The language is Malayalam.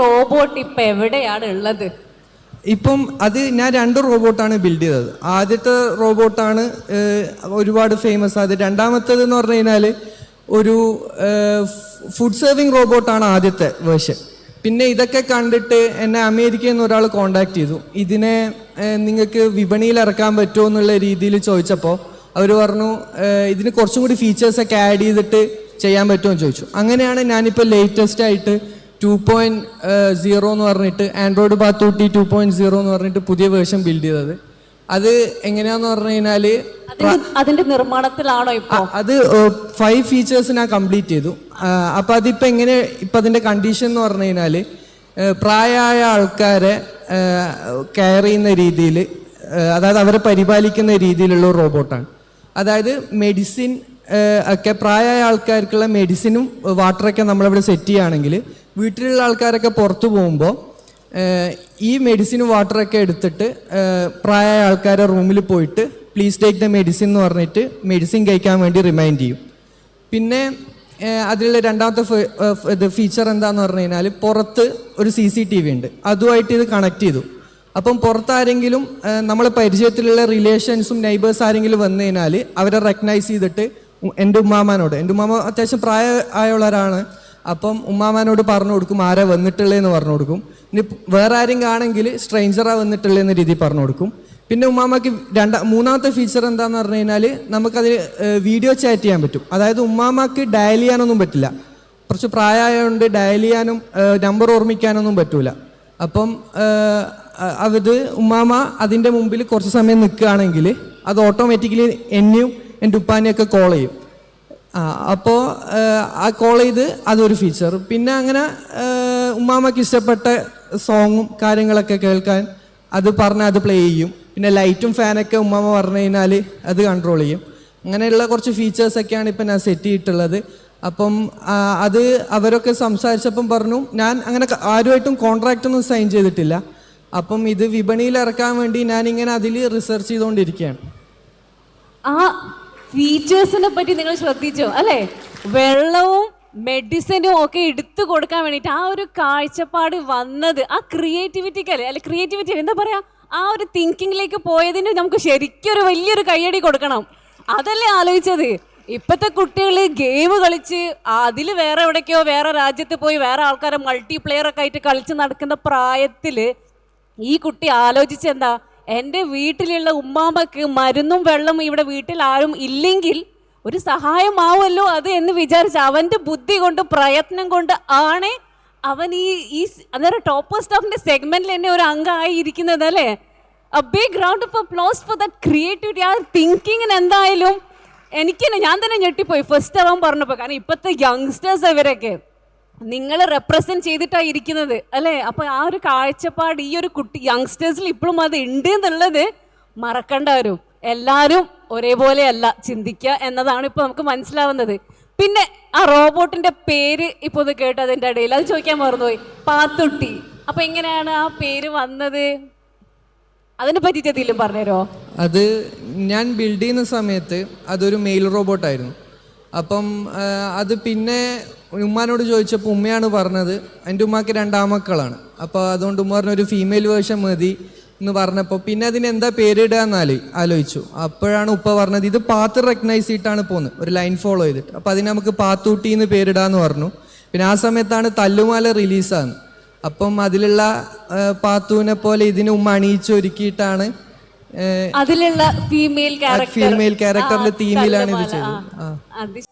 റോബോട്ട് ഇപ്പൊ എവിടെയാണ് ഉള്ളത്? ഇപ്പം അത് ഞാൻ രണ്ട് റോബോട്ടാണ് ബിൽഡ് ചെയ്തത്. ആദ്യത്തെ റോബോട്ടാണ് ഒരുപാട് ഫേമസ് ആയത് രണ്ടാമത്തേത് എന്ന് പറഞ്ഞു കഴിഞ്ഞാൽ ഒരു ഫുഡ് സെർവിങ് റോബോട്ടാണ് ആദ്യത്തെ വേർഷൻ പിന്നെ ഇതൊക്കെ കണ്ടിട്ട് എന്നെ അമേരിക്കയിൽ നിന്ന് ഒരാൾ കോണ്ടാക്ട് ചെയ്തു. ഇതിനെ നിങ്ങൾക്ക് വിപണിയിൽ ഇറക്കാൻ പറ്റുമോ എന്നുള്ള രീതിയിൽ ചോദിച്ചപ്പോൾ അവർ പറഞ്ഞു ഇതിന് കുറച്ചും കൂടി ഫീച്ചേഴ്സൊക്കെ ആഡ് ചെയ്തിട്ട് ചെയ്യാൻ പറ്റുമോ എന്ന് ചോദിച്ചു. അങ്ങനെയാണ് ഞാനിപ്പോൾ ലേറ്റസ്റ്റ് ആയിട്ട് ടു പോയിന്റ് സീറോ എന്ന് പറഞ്ഞിട്ട് ആൻഡ്രോയിഡ് ബാത്തൂട്ടി ടു പോയിന്റ് സീറോ എന്ന് പറഞ്ഞിട്ട് പുതിയ വേർഷൻ ബിൽഡ് ചെയ്തത്. അത് എങ്ങനെയാന്ന് പറഞ്ഞു കഴിഞ്ഞാൽ അതിന്റെ നിർമ്മാണത്തിലാണോ അത് ഫൈവ് ഫീച്ചേഴ്സ് ഞാൻ കംപ്ലീറ്റ് ചെയ്തു. അപ്പൊ അതിപ്പോ എങ്ങനെ ഇപ്പൊ അതിന്റെ കണ്ടീഷൻ എന്ന് പറഞ്ഞു കഴിഞ്ഞാൽ പ്രായമായ ആൾക്കാരെ കെയർ ചെയ്യുന്ന രീതിയിൽ അതായത് അവരെ പരിപാലിക്കുന്ന രീതിയിലുള്ള റോബോട്ടാണ്. അതായത് മെഡിസിൻ ഒക്കെ പ്രായമായ ആൾക്കാർക്കുള്ള മെഡിസിനും വാട്ടറൊക്കെ നമ്മളിവിടെ സെറ്റ് ചെയ്യുകയാണെങ്കിൽ വീട്ടിലുള്ള ആൾക്കാരൊക്കെ പുറത്തു പോകുമ്പോൾ ഈ മെഡിസിൻ വാട്ടറൊക്കെ എടുത്തിട്ട് പ്രായമായ ആൾക്കാരെ റൂമിൽ പോയിട്ട് പ്ലീസ് ടേക്ക് ദ മെഡിസിൻ എന്ന് പറഞ്ഞിട്ട് മെഡിസിൻ കഴിക്കാൻ വേണ്ടി റിമൈൻഡ് ചെയ്യും. പിന്നെ അതിലുള്ള രണ്ടാമത്തെ ഇത് ഫീച്ചർ എന്താന്ന് പറഞ്ഞു കഴിഞ്ഞാൽ പുറത്ത് ഒരു സി സി ടി വി ഉണ്ട്. അതുമായിട്ട് ഇത് കണക്ട് ചെയ്തു. അപ്പം പുറത്താരെങ്കിലും നമ്മളെ പരിചയത്തിലുള്ള റിലേഷൻസും നെയ്ബേഴ്സ് ആരെങ്കിലും വന്നു കഴിഞ്ഞാൽ അവരെ റെക്കഗ്നൈസ് ചെയ്തിട്ട് എന്റെ ഉമ്മാമാനോട് എന്റെ ഉമ്മാമ അത്യാവശ്യം പ്രായമായുള്ളവരാണ് അപ്പം ഉമ്മാമാനോട് പറഞ്ഞു കൊടുക്കും ആരാ വന്നിട്ടുള്ളതെന്ന് പറഞ്ഞു കൊടുക്കും. ഇനി വേറെ ആരും കാണെങ്കിൽ സ്ട്രെയിഞ്ചറാ വന്നിട്ടുള്ളേ എന്ന രീതിയിൽ പറഞ്ഞു കൊടുക്കും. പിന്നെ ഉമ്മാമക്ക് രണ്ടാ മൂന്നാമത്തെ ഫീച്ചർ എന്താന്ന് പറഞ്ഞു കഴിഞ്ഞാൽ നമുക്കതിന് വീഡിയോ ചാറ്റ് ചെയ്യാൻ പറ്റും. അതായത് ഉമ്മാമക്ക് ഡയൽ ചെയ്യാനൊന്നും പറ്റില്ല. കുറച്ച് പ്രായമായതുകൊണ്ട് ഡയൽ ചെയ്യാനും നമ്പർ ഓർമ്മിക്കാനൊന്നും പറ്റൂല. അപ്പം അത് ഉമ്മാമ അതിന്റെ മുമ്പിൽ കുറച്ച് സമയം നിൽക്കുകയാണെങ്കിൽ അത് ഓട്ടോമാറ്റിക്കലി എന്നെയും എന്റെ ഉപ്പാനെയൊക്കെ കോൾ ചെയ്യും. ആ അപ്പോൾ ആ കോൾ ചെയ്ത് അതൊരു ഫീച്ചർ പിന്നെ അങ്ങനെ ഏഹ്, ഇഷ്ടപ്പെട്ട സോങ്ങും കാര്യങ്ങളൊക്കെ കേൾക്കാൻ അത് പറഞ്ഞാൽ അത് പ്ലേ ചെയ്യും. പിന്നെ ലൈറ്റും ഫാനൊക്കെ ഉമ്മാമ പറഞ്ഞു കഴിഞ്ഞാൽ അത് കൺട്രോൾ ചെയ്യും. അങ്ങനെയുള്ള കുറച്ച് ഫീച്ചേഴ്സൊക്കെയാണ് ഇപ്പം ഞാൻ സെറ്റ് ചെയ്തിട്ടുള്ളത്. അപ്പം അത് അവരൊക്കെ സംസാരിച്ചപ്പം പറഞ്ഞു ഞാൻ അങ്ങനെ ആരുമായിട്ടും കോൺട്രാക്റ്റ് ഒന്നും സൈൻ ചെയ്തിട്ടില്ല. അപ്പം ഇത് വിപണിയിൽ ഇറക്കാൻ വേണ്ടി ഞാനിങ്ങനെ അതിൽ റിസർച്ച് ചെയ്തുകൊണ്ടിരിക്കുകയാണ് ആ ഫീച്ചേഴ്സിനെ പറ്റി നിങ്ങൾ ശ്രദ്ധിച്ചോ? അല്ലെ? വെള്ളവും മെഡിസിനും ഒക്കെ എടുത്തു കൊടുക്കാൻ വേണ്ടിയിട്ട് ആ ഒരു കാഴ്ചപ്പാട് വന്നത് ആ ക്രിയേറ്റിവിറ്റിക്ക് അല്ലേ? അല്ലെ ക്രിയേറ്റിവിറ്റി എന്താ പറയാ? ആ ഒരു തിങ്കിങ്ങിലേക്ക് പോയതിന് നമുക്ക് ശരിക്കും ഒരു വലിയൊരു കയ്യടി കൊടുക്കണം. അതല്ലേ ആലോചിച്ചത്? ഇപ്പോഴത്തെ കുട്ടികൾ ഗെയിം കളിച്ച് അതിൽ വേറെ എവിടേക്കോ വേറെ രാജ്യത്ത് പോയി വേറെ ആൾക്കാരെ മൾട്ടിപ്ലെയർ ഒക്കെ ആയിട്ട് കളിച്ച് നടക്കുന്ന പ്രായത്തിൽ ഈ കുട്ടി ആലോചിച്ചെന്താ? എന്റെ വീട്ടിലുള്ള ഉമ്മാമ്മക്ക് മരുന്നും വെള്ളവും ഇവിടെ വീട്ടിൽ ആരും ഇല്ലെങ്കിൽ ഒരു സഹായമാവുമല്ലോ അത് എന്ന് വിചാരിച്ച് അവന്റെ ബുദ്ധി കൊണ്ട് പ്രയത്നം കൊണ്ട് ആണ് അവൻ ഈ ഈ അന്നേരം ടോപ്പ് സ്റ്റാഫിന്റെ സെഗ്മെന്റിൽ തന്നെ ഒരു അംഗമായി ഇരിക്കുന്നത് അല്ലേ? A big round of applause for that creativity ആ തിങ്കിങ്ങിന് എന്തായാലും എനിക്ക് ഞാൻ തന്നെ ഞെട്ടിപ്പോയി. ഫസ്റ്റ് അവൻ പറഞ്ഞപ്പോൾ കാരണം ഇപ്പോഴത്തെ യങ്സ്റ്റേഴ്സ് ഇവരൊക്കെ. നിങ്ങൾ റെപ്രസെന്റ് ചെയ്തിട്ടാണ് ഇരിക്കുന്നത് അല്ലേ? അപ്പൊ ആ ഒരു കാഴ്ചപ്പാട് ഈ ഒരു കുട്ടി യങ്സ്റ്റേഴ്സിൽ ഇപ്പോഴും അത് ഉണ്ട് എന്നുള്ളത് മറക്കണ്ട വരും എല്ലാവരും ഒരേപോലെയല്ല ചിന്തിക്കുക എന്നതാണ് ഇപ്പൊ നമുക്ക് മനസ്സിലാവുന്നത്. പിന്നെ ആ റോബോട്ടിന്റെ പേര് ഇപ്പൊ ഇത് കേട്ടു അതിന്റെ ഇടയിൽ. അത് ചോദിക്കാൻ മറന്നുപോയി. പാത്തുട്ടി. അപ്പൊ എങ്ങനെയാണ് ആ പേര് വന്നത്? അതിനെ പറ്റിയിട്ട് എന്തെങ്കിലും പറഞ്ഞുതരോ? അത് ഞാൻ ബിൽഡ് ചെയ്യുന്ന സമയത്ത് അതൊരു മെയിൽ റോബോട്ടായിരുന്നു അപ്പം അത് പിന്നെ ഉമ്മാനോട് ചോദിച്ചപ്പോൾ ഉമ്മയാണ് പറഞ്ഞത് എന്റെ ഉമ്മാക്ക് രണ്ടാമക്കളാണ് അപ്പോൾ അതുകൊണ്ട് ഉമ്മ പറഞ്ഞ ഒരു ഫീമെയിൽ വേർഷൻ മതി എന്ന് പറഞ്ഞപ്പോൾ പിന്നെ അതിന് എന്താ പേരിടുക എന്നാൽ ആലോചിച്ചു. അപ്പോഴാണ് ഉപ്പ പറഞ്ഞത് ഇത് പാത്ത് റെക്കഗ്നൈസ് ചെയ്തിട്ടാണ് പോകുന്നത് ഒരു ലൈൻ ഫോളോ ചെയ്തിട്ട്. അപ്പോൾ അതിന് നമുക്ക് പാത്തൂട്ടി എന്ന് പേരിടാന്ന് പറഞ്ഞു. പിന്നെ ആ സമയത്താണ് തല്ലുമാല റിലീസാന്ന് അപ്പം അതിലുള്ള പാത്തുവിനെ പോലെ ഇതിന് ഉമ്മ അണിയിച്ചൊരുക്കിയിട്ടാണ് അതിലുള്ള ഫീമെയിൽ ഫീമെയിൽ ക്യാരക്ടറിന്റെ തീമിലാണ് ഇത് ചെയ്തത്.